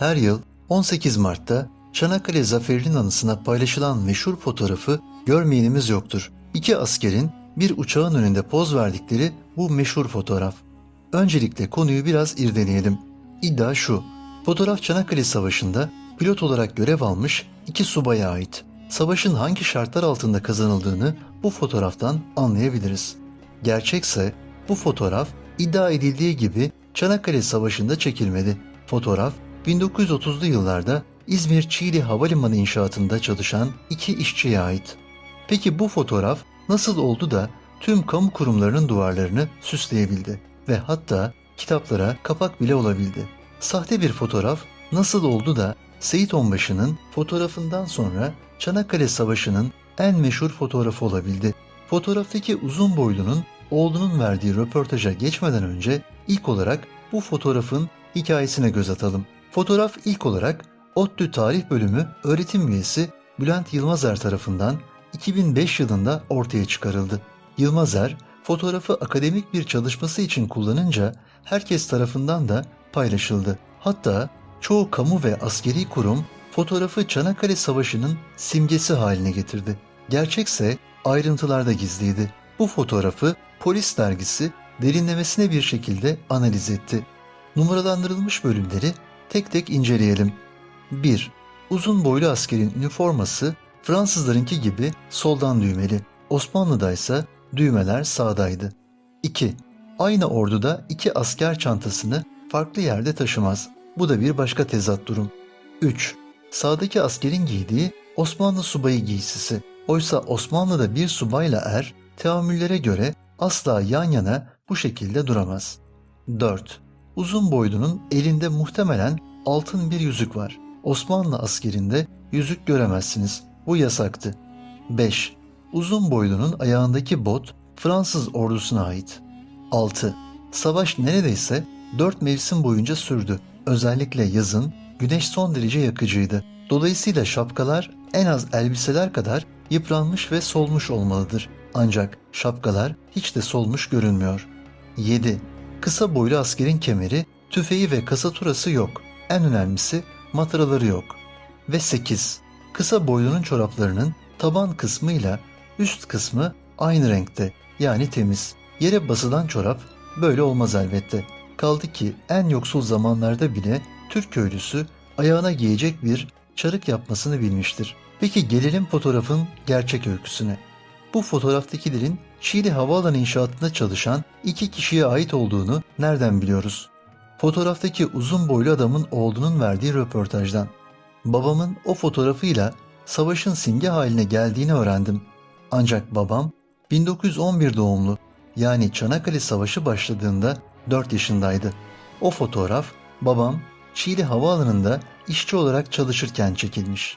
Her yıl 18 Mart'ta Çanakkale Zaferi'nin anısına paylaşılan meşhur fotoğrafı görmeyenimiz yoktur. İki askerin bir uçağın önünde poz verdikleri bu meşhur fotoğraf. Öncelikle konuyu biraz irdeleyelim. İddia şu. Fotoğraf Çanakkale Savaşı'nda pilot olarak görev almış iki subaya ait. Savaşın hangi şartlar altında kazanıldığını bu fotoğraftan anlayabiliriz. Gerçekse bu fotoğraf iddia edildiği gibi Çanakkale Savaşı'nda çekilmedi. Fotoğraf 1930'lu yıllarda İzmir Çiğli Havalimanı inşaatında çalışan iki işçiye ait. Peki bu fotoğraf nasıl oldu da tüm kamu kurumlarının duvarlarını süsleyebildi ve hatta kitaplara kapak bile olabildi? Sahte bir fotoğraf nasıl oldu da Seyit Onbaşı'nın fotoğrafından sonra Çanakkale Savaşı'nın en meşhur fotoğrafı olabildi? Fotoğraftaki uzun boylunun oğlunun verdiği röportaja geçmeden önce ilk olarak bu fotoğrafın hikayesine göz atalım. Fotoğraf ilk olarak ODTÜ Tarih Bölümü öğretim üyesi Bülent Yılmazer tarafından 2005 yılında ortaya çıkarıldı. Yılmazer, fotoğrafı akademik bir çalışması için kullanınca herkes tarafından da paylaşıldı. Hatta çoğu kamu ve askeri kurum fotoğrafı Çanakkale Savaşı'nın simgesi haline getirdi. Gerçekse ayrıntılarda gizliydi. Bu fotoğrafı Polis dergisi derinlemesine bir şekilde analiz etti. Numaralandırılmış bölümleri tek tek inceleyelim. 1. Uzun boylu askerin üniforması Fransızlarınki gibi soldan düğmeli. Osmanlı'da ise düğmeler sağdaydı. 2. Aynı orduda iki asker çantasını farklı yerde taşımaz. Bu da bir başka tezat durum. 3. Sağdaki askerin giydiği Osmanlı subayı giysisi. Oysa Osmanlı'da bir subayla er teamüllere göre asla yan yana bu şekilde duramaz. 4. Uzun boylunun elinde muhtemelen altın bir yüzük var. Osmanlı askerinde yüzük göremezsiniz. Bu yasaktı. 5. Uzun boylunun ayağındaki bot Fransız ordusuna ait. 6. Savaş neredeyse 4 mevsim boyunca sürdü. Özellikle yazın güneş son derece yakıcıydı. Dolayısıyla şapkalar en az elbiseler kadar yıpranmış ve solmuş olmalıdır. Ancak şapkalar hiç de solmuş görünmüyor. 7. Kısa boylu askerin kemeri, tüfeği ve kasaturası yok. En önemlisi matraları yok. Ve 8. Kısa boylunun çoraplarının taban kısmıyla üst kısmı aynı renkte yani temiz. Yere basılan çorap böyle olmaz elbette. Kaldı ki en yoksul zamanlarda bile Türk köylüsü ayağına giyecek bir çarık yapmasını bilmiştir. Peki gelelim fotoğrafın gerçek öyküsüne. Bu fotoğraftakilerin Şili Havaalanı inşaatında çalışan iki kişiye ait olduğunu nereden biliyoruz? Fotoğraftaki uzun boylu adamın oğlunun verdiği röportajdan. Babamın o fotoğrafıyla savaşın simge haline geldiğini öğrendim. Ancak babam 1911 doğumlu yani Çanakkale Savaşı başladığında 4 yaşındaydı. O fotoğraf babam Çiğli Havaalanı'nda işçi olarak çalışırken çekilmiş.